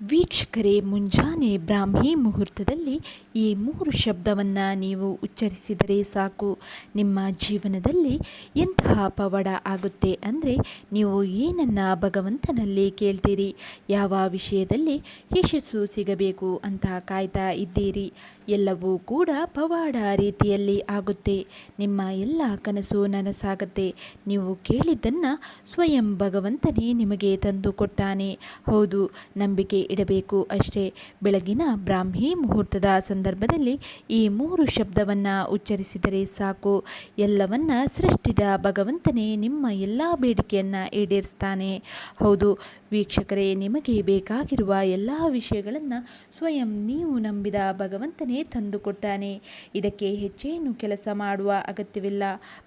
ವೀಕ್ಷಕರೇ, ಮುಂಜಾನೆ ಬ್ರಾಹ್ಮಿ ಮುಹೂರ್ತದಲ್ಲಿ ಈ ಮೂರು ಶಬ್ದವನ್ನು ನೀವು ಉಚ್ಚರಿಸಿದರೆ ಸಾಕು. ನಿಮ್ಮ ಜೀವನದಲ್ಲಿ ಎಂತಹ ಪವಾಡ ಆಗುತ್ತೆ ಅಂದರೆ ನೀವು ಏನನ್ನ ಭಗವಂತನಲ್ಲಿ ಕೇಳ್ತೀರಿ? ಯಾವ ವಿಷಯದಲ್ಲಿ ಯಶಸ್ಸು ಸಿಗಬೇಕು ಅಂತ ಕಾಯ್ತಾ ಇದ್ದೀರಿ? ಎಲ್ಲವೂ ಕೂಡ ಪವಾಡ ರೀತಿಯಲ್ಲಿ ಆಗುತ್ತೆ. ನಿಮ್ಮ ಎಲ್ಲ ಕನಸು ನನಸಾಗುತ್ತೆ. ನೀವು ಕೇಳಿದ್ದನ್ನು ಸ್ವಯಂ ಭಗವಂತನೇ ನಿಮಗೆ ತಂದು ಕೊಡ್ತಾನೆ. ಹೌದು, ನಂಬಿಕೆ ಇಡಬೇಕು ಅಷ್ಟೇ. ಬೆಳಗಿನ ಬ್ರಾಹ್ಮಿ ಮುಹೂರ್ತದ ಸಂದರ್ಭದಲ್ಲಿ ಈ ಮೂರು ಶಬ್ದವನ್ನು ಉಚ್ಚರಿಸಿದರೆ ಸಾಕು. ಎಲ್ಲವನ್ನ ಸೃಷ್ಟಿದ ಭಗವಂತನೇ ನಿಮ್ಮ ಎಲ್ಲ ಬೇಡಿಕೆಯನ್ನು ಈಡೇರಿಸ್ತಾನೆ. ಹೌದು, ವೀಕ್ಷಕರೇ, ನಿಮಗೆ ಬೇಕಾಗಿರುವ ಎಲ್ಲ ವಿಷಯಗಳನ್ನು ಸ್ವಯಂ ನೀವು ನಂಬಿದ ಭಗವಂತನೇ ತಂದುಕೊಡ್ತಾನೆ. ಇದಕ್ಕೆ ಹೆಚ್ಚೇನು ಕೆಲಸ ಮಾಡುವ ಅಗತ್ಯವಿಲ್ಲ,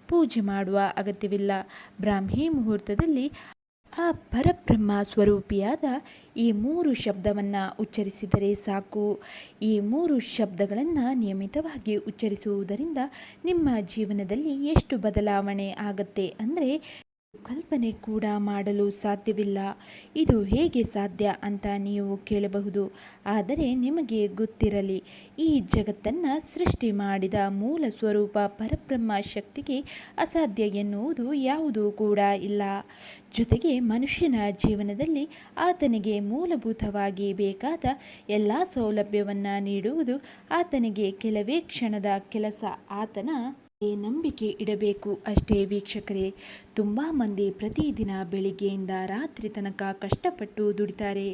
ಪೂಜೆ ಮಾಡುವ ಅಗತ್ಯವಿಲ್ಲ. ಬ್ರಾಹ್ಮಿ ಮುಹೂರ್ತದಲ್ಲಿ ಆ ಪರಬ್ರಹ್ಮ ಸ್ವರೂಪಿಯಾದ ಈ ಮೂರು ಶಬ್ದವನ್ನು ಉಚ್ಚರಿಸಿದರೆ ಸಾಕು. ಈ ಮೂರು ಶಬ್ದಗಳನ್ನು ನಿಯಮಿತವಾಗಿ ಉಚ್ಚರಿಸುವುದರಿಂದ ನಿಮ್ಮ ಜೀವನದಲ್ಲಿ ಎಷ್ಟು ಬದಲಾವಣೆ ಆಗತ್ತೆ ಅಂದರೆ ಕಲ್ಪನೆ ಕೂಡ ಮಾಡಲು ಸಾಧ್ಯವಿಲ್ಲ. ಇದು ಹೇಗೆ ಸಾಧ್ಯ ಅಂತ ನೀವು ಕೇಳಬಹುದು. ಆದರೆ ನಿಮಗೆ ಗೊತ್ತಿರಲಿ, ಈ ಜಗತ್ತನ್ನು ಸೃಷ್ಟಿ ಮಾಡಿದ ಮೂಲ ಸ್ವರೂಪ ಪರಬ್ರಹ್ಮ ಶಕ್ತಿಗೆ ಅಸಾಧ್ಯ ಎನ್ನುವುದು ಯಾವುದೂ ಕೂಡ ಇಲ್ಲ. ಜೊತೆಗೆ ಮನುಷ್ಯನ ಜೀವನದಲ್ಲಿ ಆತನಿಗೆ ಮೂಲಭೂತವಾಗಿ ಬೇಕಾದ ಎಲ್ಲ ಸೌಲಭ್ಯವನ್ನು ನೀಡುವುದು ಆತನಿಗೆ ಕೆಲವೇ ಕ್ಷಣದ ಕೆಲಸ. ಆತನ ನಂಬಿಕೆ ಇಡಬೇಕು ಅಷ್ಟೇ ವೀಕ್ಷಕರೇ. ತುಂಬ ಮಂದಿ ಪ್ರತಿದಿನ ಬೆಳಿಗ್ಗೆಯಿಂದ ರಾತ್ರಿ ತನಕ ಕಷ್ಟಪಟ್ಟು ದುಡಿತಾರೆ.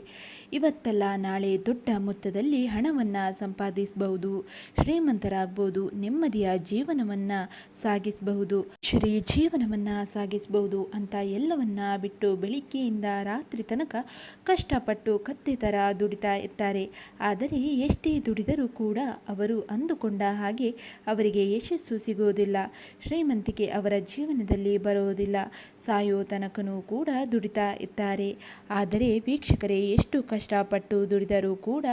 ಇವತ್ತಲ್ಲ ನಾಳೆ ದೊಡ್ಡ ಮೊತ್ತದಲ್ಲಿ ಹಣವನ್ನು ಸಂಪಾದಿಸಬಹುದು, ಶ್ರೀಮಂತರಾಗಬಹುದು, ನೆಮ್ಮದಿಯ ಜೀವನವನ್ನು ಸಾಗಿಸಬಹುದು, ಶ್ರೀ ಜೀವನವನ್ನು ಸಾಗಿಸಬಹುದು ಅಂತ ಎಲ್ಲವನ್ನ ಬಿಟ್ಟು ಬೆಳಿಗ್ಗೆಯಿಂದ ರಾತ್ರಿ ತನಕ ಕಷ್ಟಪಟ್ಟು ಕತ್ತೆ ಥರ ದುಡಿತಾ ಇರ್ತಾರೆ. ಆದರೆ ಎಷ್ಟೇ ದುಡಿದರೂ ಕೂಡ ಅವರು ಅಂದುಕೊಂಡ ಹಾಗೆ ಅವರಿಗೆ ಯಶಸ್ಸು ಸಿಗೋದಿಲ್ಲ ಶ್ರೀಮಂತಿಕೆ ಅವರ ಜೀವನದಲ್ಲಿ ಬರುವುದಿಲ್ಲ. ಸಾಯೋ ತನಕನೂ ಕೂಡ ದುಡಿತಾ ಇದ್ದಾರೆ. ಆದರೆ ವೀಕ್ಷಕರೇ, ಎಷ್ಟು ಕಷ್ಟಪಟ್ಟು ದುಡಿದರೂ ಕೂಡ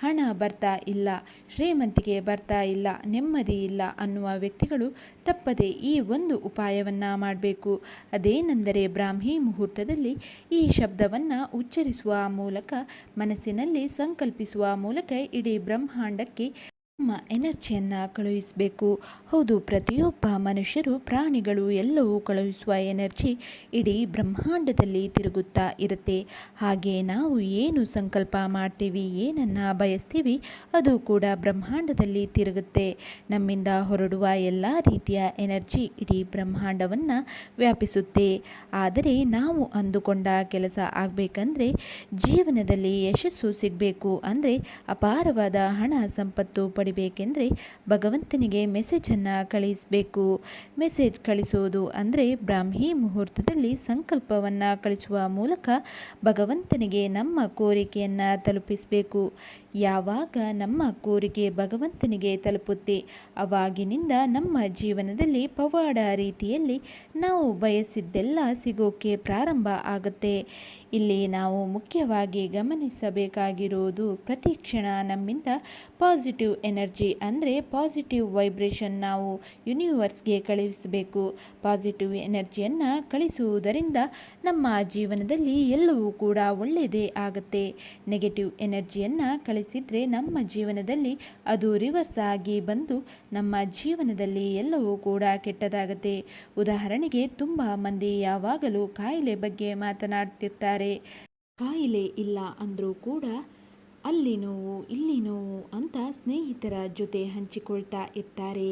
ಹಣ ಬರ್ತಾ ಇಲ್ಲ. ಶ್ರೀಮಂತಿಕೆ ಬರ್ತಾ ಇಲ್ಲ, ನೆಮ್ಮದಿ ಇಲ್ಲ ಅನ್ನುವ ವ್ಯಕ್ತಿಗಳು ತಪ್ಪದೆ ಈ ಒಂದು ಉಪಾಯವನ್ನು ಮಾಡಬೇಕು. ಅದೇನೆಂದರೆ ಬ್ರಾಹ್ಮಿ ಮುಹೂರ್ತದಲ್ಲಿ ಈ ಶಬ್ದವನ್ನು ಉಚ್ಚರಿಸುವ ಮೂಲಕ, ಮನಸ್ಸಿನಲ್ಲಿ ಸಂಕಲ್ಪಿಸುವ ಮೂಲಕ ಇಡೀ ಬ್ರಹ್ಮಾಂಡಕ್ಕೆ ನಮ್ಮ ಎನರ್ಜಿಯನ್ನು ಕಳುಹಿಸಬೇಕು. ಹೌದು, ಪ್ರತಿಯೊಬ್ಬ ಮನುಷ್ಯರು ಪ್ರಾಣಿಗಳು ಎಲ್ಲವೂ ಕಳುಹಿಸುವ ಎನರ್ಜಿ ಇಡೀ ಬ್ರಹ್ಮಾಂಡದಲ್ಲಿ ತಿರುಗುತ್ತಾ ಇರುತ್ತೆ. ಹಾಗೆ ನಾವು ಏನು ಸಂಕಲ್ಪ ಮಾಡ್ತೀವಿ, ಏನನ್ನು ಬಯಸ್ತೀವಿ, ಅದು ಕೂಡ ಬ್ರಹ್ಮಾಂಡದಲ್ಲಿ ತಿರುಗುತ್ತೆ. ನಮ್ಮಿಂದ ಹೊರಡುವ ಎಲ್ಲ ರೀತಿಯ ಎನರ್ಜಿ ಇಡೀ ಬ್ರಹ್ಮಾಂಡವನ್ನು ವ್ಯಾಪಿಸುತ್ತೆ. ಆದರೆ ನಾವು ಅಂದುಕೊಂಡ ಕೆಲಸ ಆಗಬೇಕಂದ್ರೆ ಜೀವನದಲ್ಲಿ ಯಶಸ್ಸು ಸಿಗಬೇಕು. ಅಂದರೆ ಅಪಾರವಾದ ಹಣ, ಸಂಪತ್ತು ಪಡಿ ಪಡಿಬೇಕೆಂದರೆ ಭಗವಂತನಿಗೆ ಮೆಸೇಜನ್ನು ಕಳಿಸಬೇಕು. ಮೆಸೇಜ್ ಕಳಿಸೋದು ಅಂದರೆ ಬ್ರಾಹ್ಮಿ ಮುಹೂರ್ತದಲ್ಲಿ ಸಂಕಲ್ಪವನ್ನು ಕಳಿಸುವ ಮೂಲಕ ಭಗವಂತನಿಗೆ ನಮ್ಮ ಕೋರಿಕೆಯನ್ನು ತಲುಪಿಸಬೇಕು. ಯಾವಾಗ ನಮ್ಮ ಕೋರಿಕೆ ಭಗವಂತನಿಗೆ ತಲುಪುತ್ತೆ? ಅವಾಗಿನಿಂದ ನಮ್ಮ ಜೀವನದಲ್ಲಿ ಪವಾಡ ರೀತಿಯಲ್ಲಿ ನಾವು ಬಯಸಿದ್ದೆಲ್ಲ ಸಿಗೋಕ್ಕೆ ಪ್ರಾರಂಭ ಆಗುತ್ತೆ. ಇಲ್ಲಿ ನಾವು ಮುಖ್ಯವಾಗಿ ಗಮನಿಸಬೇಕಾಗಿರುವುದು ಪ್ರತಿ ಕ್ಷಣ ನಮ್ಮಿಂದ ಪಾಸಿಟಿವ್ ಎನರ್ಜಿ ಅಂದರೆ ಪಾಸಿಟಿವ್ ವೈಬ್ರೇಷನ್ ನಾವು ಯೂನಿವರ್ಸ್ಗೆ ಕಳುಹಿಸಬೇಕು. ಪಾಸಿಟಿವ್ ಎನರ್ಜಿಯನ್ನು ಕಳಿಸುವುದರಿಂದ ನಮ್ಮ ಜೀವನದಲ್ಲಿ ಎಲ್ಲವೂ ಕೂಡ ಒಳ್ಳೆಯದೇ ಆಗುತ್ತೆ. ನೆಗೆಟಿವ್ ಎನರ್ಜಿಯನ್ನು ಕಳಿಸಿದರೆ ನಮ್ಮ ಜೀವನದಲ್ಲಿ ಅದು ರಿವರ್ಸ್ ಆಗಿ ಬಂದು ನಮ್ಮ ಜೀವನದಲ್ಲಿ ಎಲ್ಲವೂ ಕೂಡ ಕೆಟ್ಟದಾಗುತ್ತೆ. ಉದಾಹರಣೆಗೆ ತುಂಬ ಮಂದಿ ಯಾವಾಗಲೂ ಕಾಯಿಲೆ ಬಗ್ಗೆ ಮಾತನಾಡ್ತಿರ್ತಾರೆ. ಕಾಯಿಲೆ ಇಲ್ಲ ಅಂದರೂ ಕೂಡ ಅಲ್ಲಿ ನೋವು, ಇಲ್ಲಿ ನೋವು ಅಂತ ಸ್ನೇಹಿತರ ಜೊತೆ ಹಂಚಿಕೊಳ್ತಾ ಇರ್ತಾರೆ.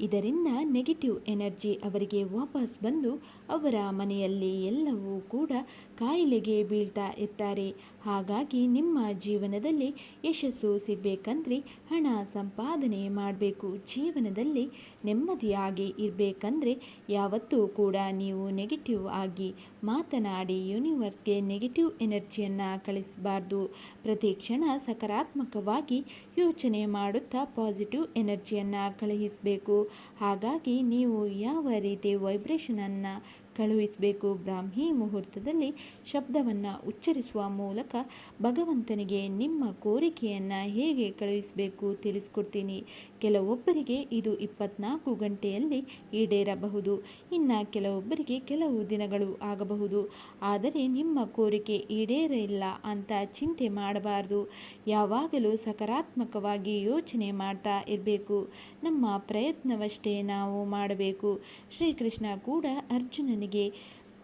ಇದರಿಂದ ನೆಗೆಟಿವ್ ಎನರ್ಜಿ ಅವರಿಗೆ ವಾಪಸ್ ಬಂದು ಅವರ ಮನೆಯಲ್ಲಿ ಎಲ್ಲವೂ ಕೂಡ ಕಾಯಿಲೆಗೆ ಬೀಳ್ತಾ ಇರ್ತಾರೆ. ಹಾಗಾಗಿ ನಿಮ್ಮ ಜೀವನದಲ್ಲಿ ಯಶಸ್ಸು ಸಿಗಬೇಕಂದ್ರೆ ಹಣ ಸಂಪಾದನೆ ಮಾಡಬೇಕು. ಜೀವನದಲ್ಲಿ ನೆಮ್ಮದಿಯಾಗಿ ಇರಬೇಕಂದ್ರೆ ಯಾವತ್ತೂ ಕೂಡ ನೀವು ನೆಗೆಟಿವ್ ಆಗಿ ಮಾತನಾಡಿ ಯೂನಿವರ್ಸ್ಗೆ ನೆಗೆಟಿವ್ ಎನರ್ಜಿಯನ್ನು ಕಳಿಸಬಾರ್ದು. ಪ್ರತಿ ಕ್ಷಣ ಸಕಾರಾತ್ಮಕವಾಗಿ ಯೋಚನೆ ಮಾಡುತ್ತಾ ಪಾಸಿಟಿವ್ ಎನರ್ಜಿಯನ್ನು ಕಳುಹಿಸಬೇಕು. ಹಾಗಾಗಿ ನೀವು ಯಾವ ರೀತಿ ವೈಬ್ರೇಷನನ್ನು ಕಳುಹಿಸಬೇಕು. ಬ್ರಾಹ್ಮಿ ಮುಹೂರ್ತದಲ್ಲಿ ಶಬ್ದವನ್ನು ಉಚ್ಚರಿಸುವ ಮೂಲಕ ಭಗವಂತನಿಗೆ ನಿಮ್ಮ ಕೋರಿಕೆಯನ್ನು ಹೇಗೆ ಕಳುಹಿಸಬೇಕು ತಿಳಿಸ್ಕೊಡ್ತೀನಿ. ಕೆಲವೊಬ್ಬರಿಗೆ ಇದು ಇಪ್ಪತ್ನಾಲ್ಕು ಗಂಟೆಯಲ್ಲಿ ಈಡೇರಬಹುದು. ಇನ್ನು ಕೆಲವೊಬ್ಬರಿಗೆ ಕೆಲವು ದಿನಗಳು ಆಗಬಹುದು. ಆದರೆ ನಿಮ್ಮ ಕೋರಿಕೆ ಈಡೇರಿಲ್ಲ ಅಂತ ಚಿಂತೆ ಮಾಡಬಾರ್ದು. ಯಾವಾಗಲೂ ಸಕಾರಾತ್ಮಕವಾಗಿ ಯೋಚನೆ ಮಾಡ್ತಾ ಇರಬೇಕು. ನಮ್ಮ ಪ್ರಯತ್ನವಷ್ಟೇ ನಾವು ಮಾಡಬೇಕು. ಶ್ರೀಕೃಷ್ಣ ಕೂಡ ಅರ್ಜುನನಿಗೆ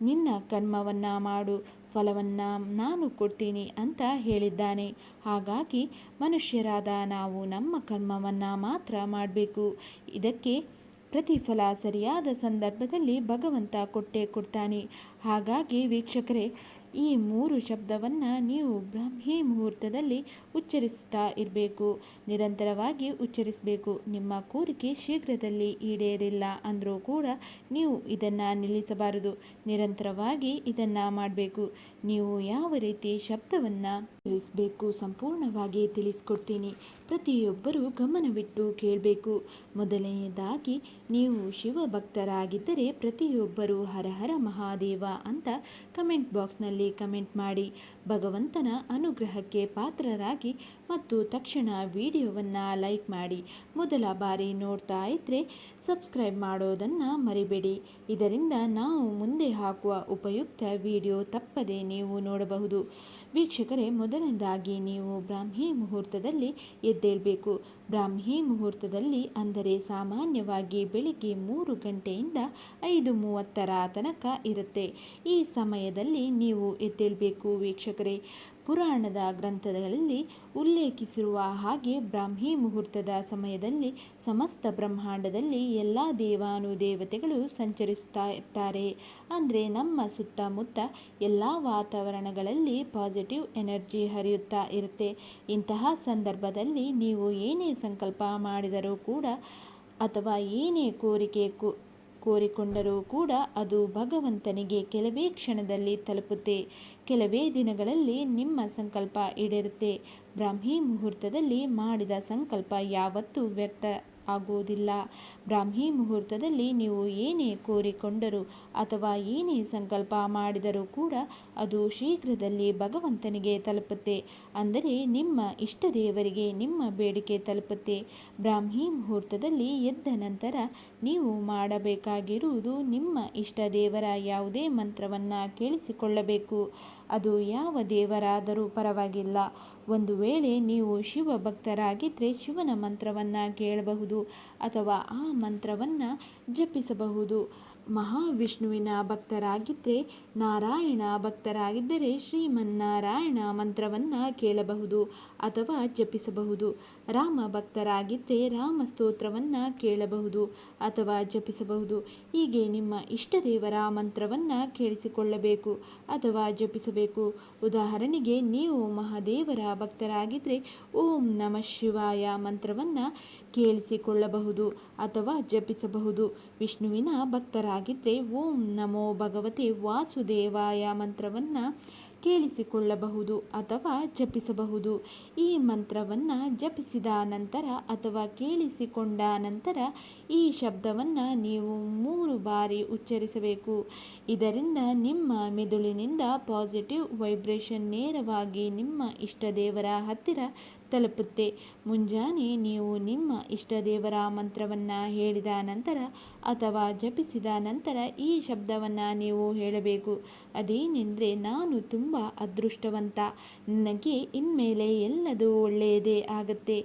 ನಿನ್ನ ಕರ್ಮವನ್ನು ಮಾಡು, ಫಲವನ್ನು ನಾನು ಕೊಡ್ತೀನಿ ಅಂತ ಹೇಳಿದ್ದಾನೆ. ಹಾಗಾಗಿ ಮನುಷ್ಯರಾದ ನಾವು ನಮ್ಮ ಕರ್ಮವನ್ನು ಮಾತ್ರ ಮಾಡಬೇಕು. ಇದಕ್ಕೆ ಪ್ರತಿಫಲ ಸರಿಯಾದ ಸಂದರ್ಭದಲ್ಲಿ ಭಗವಂತ ಕೊಟ್ಟೇ ಕೊಡ್ತಾನೆ. ಹಾಗಾಗಿ ವೀಕ್ಷಕರೇ ಈ ಮೂರು ಶಬ್ದವನ್ನು ನೀವು ಬ್ರಾಹ್ಮಿ ಮುಹೂರ್ತದಲ್ಲಿ ಉಚ್ಚರಿಸುತ್ತಾ ಇರಬೇಕು. ನಿರಂತರವಾಗಿ ಉಚ್ಚರಿಸಬೇಕು. ನಿಮ್ಮ ಕೋರಿಕೆ ಶೀಘ್ರದಲ್ಲಿ ಈಡೇರಿಲ್ಲ ಅಂದರೂ ಕೂಡ ನೀವು ಇದನ್ನು ನಿಲ್ಲಿಸಬಾರದು. ನಿರಂತರವಾಗಿ ಇದನ್ನು ಮಾಡಬೇಕು. ನೀವು ಯಾವ ರೀತಿ ಶಬ್ದವನ್ನು ತಿಳಿಸಬೇಕು, ಸಂಪೂರ್ಣವಾಗಿ ತಿಳಿಸ್ಕೊಡ್ತೀನಿ. ಪ್ರತಿಯೊಬ್ಬರೂ ಗಮನವಿಟ್ಟು ಕೇಳಬೇಕು. ಮೊದಲನೆಯದಾಗಿ ನೀವು ಶಿವಭಕ್ತರಾಗಿದ್ದರೆ ಪ್ರತಿಯೊಬ್ಬರೂ ಹರ ಹರ ಮಹಾದೇವ ಅಂತ ಕಮೆಂಟ್ ಬಾಕ್ಸ್ನಲ್ಲಿ ಕಮೆಂಟ್ ಮಾಡಿ. ಭಗವಂತನ ಅನುಗ್ರಹಕ್ಕೆ ಪಾತ್ರರಾಗಿ ಮತ್ತು ತಕ್ಷಣ ವಿಡಿಯೋವನ್ನು ಲೈಕ್ ಮಾಡಿ. ಮೊದಲ ಬಾರಿ ನೋಡ್ತಾ ಇದ್ದರೆ ಸಬ್ಸ್ಕ್ರೈಬ್ ಮಾಡೋದನ್ನು ಮರಿಬೇಡಿ. ಇದರಿಂದ ನಾವು ಮುಂದೆ ಹಾಕುವ ಉಪಯುಕ್ತ ವಿಡಿಯೋ ತಪ್ಪದೆ ನೀವು ನೋಡಬಹುದು. ವೀಕ್ಷಕರೇ ಮೊದಲನೇದಾಗಿ ನೀವು ಬ್ರಾಹ್ಮಿ ಮುಹೂರ್ತದಲ್ಲಿ ಎದ್ದೇಳಬೇಕು. ಬ್ರಾಹ್ಮಿ ಮುಹೂರ್ತದಲ್ಲಿ ಅಂದರೆ ಸಾಮಾನ್ಯವಾಗಿ ಬೆಳಿಗ್ಗೆ ಮೂರು ಗಂಟೆಯಿಂದ ಐದು ಮೂವತ್ತರ ತನಕ ಇರುತ್ತೆ. ಈ ಸಮಯದಲ್ಲಿ ನೀವು ಎದ್ದೇಳಬೇಕು ವೀಕ್ಷಕರೇ. ಪುರಾಣದ ಗ್ರಂಥಗಳಲ್ಲಿ ಉಲ್ಲೇಖಿಸಿರುವ ಹಾಗೆ ಬ್ರಾಹ್ಮಿ ಮುಹೂರ್ತದ ಸಮಯದಲ್ಲಿ ಸಮಸ್ತ ಬ್ರಹ್ಮಾಂಡದಲ್ಲಿ ಎಲ್ಲ ದೇವಾನುದೇವತೆಗಳು ಸಂಚರಿಸುತ್ತಾ ಇರ್ತಾರೆ ಅಂದರೆ ನಮ್ಮ ಸುತ್ತಮುತ್ತ ಎಲ್ಲ ವಾತಾವರಣಗಳಲ್ಲಿ ಪಾಸಿಟಿವ್ ಎನರ್ಜಿ ಹರಿಯುತ್ತಾ ಇರುತ್ತೆ. ಇಂತಹ ಸಂದರ್ಭದಲ್ಲಿ ನೀವು ಏನೇ ಸಂಕಲ್ಪ ಮಾಡಿದರೂ ಕೂಡ ಅಥವಾ ಏನೇ ಕೋರಿಕೆ ಕೋರಿಕೊಂಡರೂ ಕೂಡ ಅದು ಭಗವಂತನಿಗೆ ಕೆಲವೇ ಕ್ಷಣದಲ್ಲಿ ತಲುಪುತ್ತೆ. ಕೆಲವೇ ದಿನಗಳಲ್ಲಿ ನಿಮ್ಮ ಸಂಕಲ್ಪ ಈಡೇರುತ್ತೆ. ಬ್ರಾಹ್ಮಿ ಮುಹೂರ್ತದಲ್ಲಿ ಮಾಡಿದ ಸಂಕಲ್ಪ ಯಾವತ್ತೂ ವ್ಯರ್ಥ ಆಗುವುದಿಲ್ಲ. ಬ್ರಾಹ್ಮಿ ಮುಹೂರ್ತದಲ್ಲಿ ನೀವು ಏನೇ ಕೋರಿಕೊಂಡರೂ ಅಥವಾ ಏನೇ ಸಂಕಲ್ಪ ಮಾಡಿದರೂ ಕೂಡ ಅದು ಶೀಘ್ರದಲ್ಲಿ ಭಗವಂತನಿಗೆ ತಲುಪುತ್ತೆ. ಅಂದರೆ ನಿಮ್ಮ ಇಷ್ಟ ದೇವರಿಗೆ ನಿಮ್ಮ ಬೇಡಿಕೆ ತಲುಪುತ್ತೆ. ಬ್ರಾಹ್ಮಿ ಮುಹೂರ್ತದಲ್ಲಿ ಎದ್ದ ನಂತರ ನೀವು ಮಾಡಬೇಕಾಗಿರುವುದು ನಿಮ್ಮ ಇಷ್ಟ ದೇವರ ಯಾವುದೇ ಮಂತ್ರವನ್ನು ಕೇಳಿಸಿಕೊಳ್ಳಬೇಕು. ಅದು ಯಾವ ದೇವರಾದರೂ ಪರವಾಗಿಲ್ಲ. ಒಂದು ವೇಳೆ ನೀವು ಶಿವ ಭಕ್ತರಾಗಿದ್ದರೆ ಶಿವನ ಮಂತ್ರವನ್ನು ಕೇಳಬಹುದು ಅಥವಾ ಆ ಮಂತ್ರವನ್ನು ಜಪಿಸಬಹುದು. ಮಹಾವಿಷ್ಣುವಿನ ಭಕ್ತರಾಗಿದ್ದರೆ ನಾರಾಯಣ ಭಕ್ತರಾಗಿದ್ದರೆ ಶ್ರೀಮನ್ನಾರಾಯಣ ಮಂತ್ರವನ್ನು ಕೇಳಬಹುದು ಅಥವಾ ಜಪಿಸಬಹುದು. ರಾಮ ಭಕ್ತರಾಗಿದ್ದರೆ ರಾಮ ಸ್ತೋತ್ರವನ್ನು ಕೇಳಬಹುದು ಅಥವಾ ಜಪಿಸಬಹುದು. ಹೀಗೆ ನಿಮ್ಮ ಇಷ್ಟ ದೇವರ ಮಂತ್ರವನ್ನು ಕೇಳಿಸಿಕೊಳ್ಳಬೇಕು ಅಥವಾ ಜಪಿಸಬೇಕು. ಉದಾಹರಣೆಗೆ ನೀವು ಮಹಾದೇವರ ಭಕ್ತರಾಗಿದ್ದರೆ ಓಂ ನಮ ಶಿವಾಯ ಮಂತ್ರವನ್ನು ಕೇಳಿಸಿಕೊಳ್ಳಬಹುದು ಅಥವಾ ಜಪಿಸಬಹುದು. ವಿಷ್ಣುವಿನ ಭಕ್ತರಾಗಿದ್ದರೆ ಓಂ ನಮೋ ಭಗವತೆ ವಾಸುದೇವಾಯ ಮಂತ್ರವನ್ನು ಕೇಳಿಸಿಕೊಳ್ಳಬಹುದು ಅಥವಾ ಜಪಿಸಬಹುದು. ಈ ಮಂತ್ರವನ್ನು ಜಪಿಸಿದ ನಂತರ ಅಥವಾ ಕೇಳಿಸಿಕೊಂಡ ನಂತರ ಈ ಶಬ್ದವನ್ನು ನೀವು ಮೂರು ಬಾರಿ ಉಚ್ಚರಿಸಬೇಕು. ಇದರಿಂದ ನಿಮ್ಮ ಮೆದುಳಿನಿಂದ ಪಾಸಿಟಿವ್ ವೈಬ್ರೇಷನ್ ನೇರವಾಗಿ ನಿಮ್ಮ ಇಷ್ಟ ದೇವರ ಹತ್ತಿರ ತಲುಪುತ್ತೆ. ಮುಂಜಾನೆ ನೀವು ನಿಮ್ಮ ಇಷ್ಟ ದೇವರ ಮಂತ್ರವನ್ನು ಹೇಳಿದ ನಂತರ ಅಥವಾ ಜಪಿಸಿದ ನಂತರ ಈ ಶಬ್ದವನ್ನು ನೀವು ಹೇಳಬೇಕು. ಅದೇನೆಂದರೆ ನಾನು ತುಂಬ ಅದೃಷ್ಟವಂತ. ನನಗೆ ಇನ್ಮೇಲೆ ಎಲ್ಲದೂ ಒಳ್ಳೆಯದೇ ಆಗುತ್ತೆ.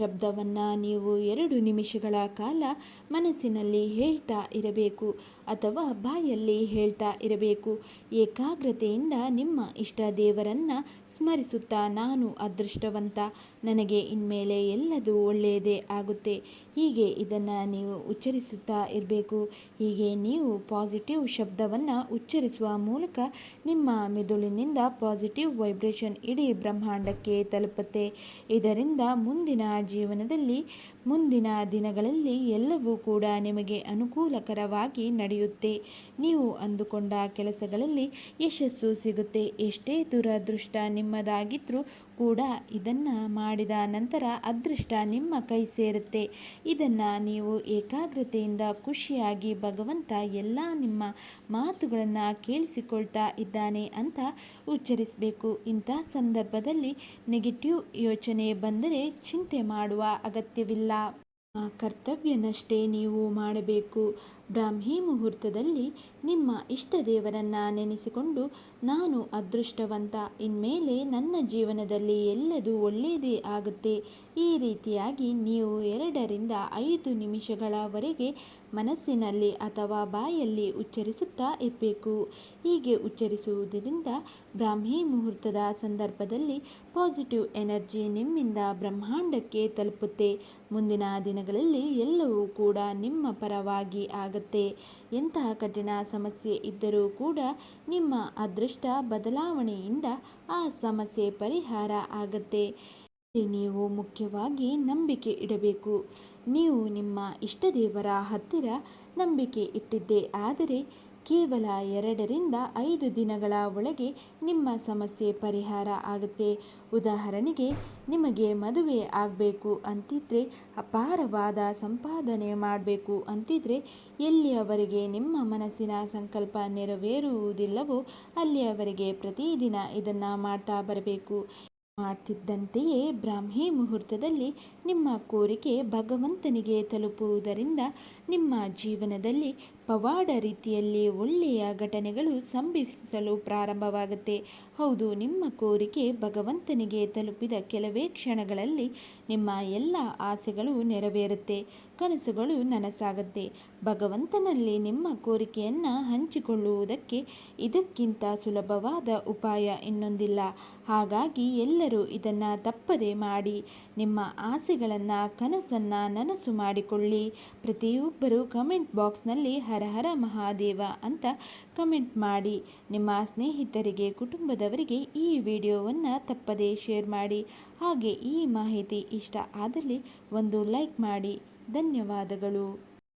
ಶಬ್ದವನ್ನು ನೀವು ಎರಡು ನಿಮಿಷಗಳ ಕಾಲ ಮನಸ್ಸಿನಲ್ಲಿ ಹೇಳ್ತಾ ಇರಬೇಕು ಅಥವಾ ಬಾಯಲ್ಲಿ ಹೇಳ್ತಾ ಇರಬೇಕು. ಏಕಾಗ್ರತೆಯಿಂದ ನಿಮ್ಮ ಇಷ್ಟ ದೇವರನ್ನು ಸ್ಮರಿಸುತ್ತಾ ನಾನು ಅದೃಷ್ಟವಂತ. ನನಗೆ ಇನ್ಮೇಲೆ ಎಲ್ಲದೂ ಒಳ್ಳೆಯದೇ ಆಗುತ್ತೆ. ಹೀಗೆ ಇದನ್ನು ನೀವು ಉಚ್ಚರಿಸುತ್ತಾ ಇರಬೇಕು. ಹೀಗೆ ನೀವು ಪಾಸಿಟಿವ್ ಶಬ್ದವನ್ನು ಉಚ್ಚರಿಸುವ ಮೂಲಕ ನಿಮ್ಮ ಮೆದುಳಿನಿಂದ ಪಾಸಿಟಿವ್ ವೈಬ್ರೇಷನ್ ಇಡೀ ಬ್ರಹ್ಮಾಂಡಕ್ಕೆ ತಲುಪುತ್ತೆ. ಇದರಿಂದ ಮುಂದಿನ ಜೀವನದಲ್ಲಿ, ಮುಂದಿನ ದಿನಗಳಲ್ಲಿ ಎಲ್ಲವೂ ಕೂಡ ನಿಮಗೆ ಅನುಕೂಲಕರವಾಗಿ ನಡೆಯುತ್ತೆ. ನೀವು ಅಂದುಕೊಂಡ ಕೆಲಸಗಳಲ್ಲಿ ಯಶಸ್ಸು ಸಿಗುತ್ತೆ. ಎಷ್ಟೇ ದುರದೃಷ್ಟ ನಿಮ್ಮದಾಗಿದ್ರೂ ಕೂಡ ಇದನ್ನು ಮಾಡಿದ ನಂತರ ಅದೃಷ್ಟ ನಿಮ್ಮ ಕೈ ಸೇರುತ್ತೆ. ಇದನ್ನು ನೀವು ಏಕಾಗ್ರತೆಯಿಂದ ಖುಷಿಯಾಗಿ ಭಗವಂತ ಎಲ್ಲ ನಿಮ್ಮ ಮಾತುಗಳನ್ನು ಕೇಳಿಸಿಕೊಳ್ತಾ ಇದ್ದಾನೆ ಅಂತ ಉಚ್ಚರಿಸಬೇಕು. ಇಂಥ ಸಂದರ್ಭದಲ್ಲಿ ನೆಗೆಟಿವ್ ಯೋಚನೆ ಬಂದರೆ ಚಿಂತೆ ಮಾಡುವ ಅಗತ್ಯವಿಲ್ಲ. ಕರ್ತವ್ಯನಷ್ಟೇ ನೀವು ಮಾಡಬೇಕು. ಬ್ರಾಹ್ಮಿ ಮುಹೂರ್ತದಲ್ಲಿ ನಿಮ್ಮ ಇಷ್ಟ ದೇವರನ್ನು ನೆನೆಸಿಕೊಂಡು ನಾನು ಅದೃಷ್ಟವಂತ, ಇನ್ಮೇಲೆ ನನ್ನ ಜೀವನದಲ್ಲಿ ಎಲ್ಲದೂ ಒಳ್ಳೆಯದೇ ಆಗುತ್ತೆ. ಈ ರೀತಿಯಾಗಿ ನೀವು ಎರಡರಿಂದ ಐದು ನಿಮಿಷಗಳವರೆಗೆ ಮನಸ್ಸಿನಲ್ಲಿ ಅಥವಾ ಬಾಯಲ್ಲಿ ಉಚ್ಚರಿಸುತ್ತಾ ಇರಬೇಕು. ಹೀಗೆ ಉಚ್ಚರಿಸುವುದರಿಂದ ಬ್ರಾಹ್ಮಿ ಮುಹೂರ್ತದ ಸಂದರ್ಭದಲ್ಲಿ ಪಾಸಿಟಿವ್ ಎನರ್ಜಿ ನಿಮ್ಮಿಂದ ಬ್ರಹ್ಮಾಂಡಕ್ಕೆ ತಲುಪುತ್ತೆ. ಮುಂದಿನ ದಿನಗಳಲ್ಲಿ ಎಲ್ಲವೂ ಕೂಡ ನಿಮ್ಮ ಪರವಾಗಿ ಆಗುತ್ತೆ. ಎಂತಹ ಕಠಿಣ ಸಮಸ್ಯೆ ಇದ್ದರೂ ಕೂಡ ನಿಮ್ಮ ಅದೃಷ್ಟ ಬದಲಾವಣೆಯಿಂದ ಆ ಸಮಸ್ಯೆ ಪರಿಹಾರ ಆಗತ್ತೆ. ನೀವು ಮುಖ್ಯವಾಗಿ ನಂಬಿಕೆ ಇಡಬೇಕು. ನೀವು ನಿಮ್ಮ ಇಷ್ಟ ದೇವರ ಹತ್ತಿರ ನಂಬಿಕೆ ಇಟ್ಟಿದ್ದೇ. ಆದರೆ ಕೇವಲ ಎರಡರಿಂದ ಐದು ದಿನಗಳ ಒಳಗೆ ನಿಮ್ಮ ಸಮಸ್ಯೆ ಪರಿಹಾರ ಆಗುತ್ತೆ. ಉದಾಹರಣೆಗೆ, ನಿಮಗೆ ಮದುವೆ ಆಗಬೇಕು ಅಂತಿದ್ರೆ, ಅಪಾರವಾದ ಸಂಪಾದನೆ ಮಾಡಬೇಕು ಅಂತಿದ್ರೆ, ಎಲ್ಲಿಯವರೆಗೆ ನಿಮ್ಮ ಮನಸ್ಸಿನ ಸಂಕಲ್ಪ ನೆರವೇರುವುದಿಲ್ಲವೋ, ಅಲ್ಲಿಯವರೆಗೆ ಪ್ರತಿದಿನ ಇದನ್ನು ಮಾಡ್ತಾ ಬರಬೇಕು. ಮಾಡ್ತಿದ್ದಂತೆಯೇ ಬ್ರಾಹ್ಮಿ ಮುಹೂರ್ತದಲ್ಲಿ ನಿಮ್ಮ ಕೋರಿಕೆ ಭಗವಂತನಿಗೆ ತಲುಪುವುದರಿಂದ ನಿಮ್ಮ ಜೀವನದಲ್ಲಿ ಪವಾಡ ರೀತಿಯಲ್ಲಿ ಒಳ್ಳೆಯ ಘಟನೆಗಳು ಸಂಭವಿಸಲು ಪ್ರಾರಂಭವಾಗುತ್ತೆ. ಹೌದು, ನಿಮ್ಮ ಕೋರಿಕೆ ಭಗವಂತನಿಗೆ ತಲುಪಿದ ಕೆಲವೇ ಕ್ಷಣಗಳಲ್ಲಿ ನಿಮ್ಮ ಎಲ್ಲ ಆಸೆಗಳು ನೆರವೇರುತ್ತೆ, ಕನಸುಗಳು ನನಸಾಗುತ್ತೆ. ಭಗವಂತನಲ್ಲಿ ನಿಮ್ಮ ಕೋರಿಕೆಯನ್ನು ಹಂಚಿಕೊಳ್ಳುವುದಕ್ಕೆ ಇದಕ್ಕಿಂತ ಸುಲಭವಾದ ಉಪಾಯ ಇನ್ನೊಂದಿಲ್ಲ. ಹಾಗಾಗಿ ಎಲ್ಲರೂ ಇದನ್ನು ತಪ್ಪದೆ ಮಾಡಿ, ನಿಮ್ಮ ಆಸೆಗಳನ್ನು, ಕನಸನ್ನು ನನಸು ಮಾಡಿಕೊಳ್ಳಿ. ಪ್ರತಿಯೊಬ್ಬರು ಕಮೆಂಟ್ ಬಾಕ್ಸ್ನಲ್ಲಿ ಹರ ಹರ ಮಹಾದೇವ ಅಂತ ಕಮೆಂಟ್ ಮಾಡಿ. ನಿಮ್ಮ ಸ್ನೇಹಿತರಿಗೆ ಕುಟುಂಬದವರಿಗೆ ಈ ವಿಡಿಯೋವನ್ನು ತಪ್ಪದೇ ಶೇರ್ ಮಾಡಿ. ಹಾಗೆ ಈ ಮಾಹಿತಿ ಇಷ್ಟ ಆದಲ್ಲಿ ಒಂದು ಲೈಕ್ ಮಾಡಿ. ಧನ್ಯವಾದಗಳು.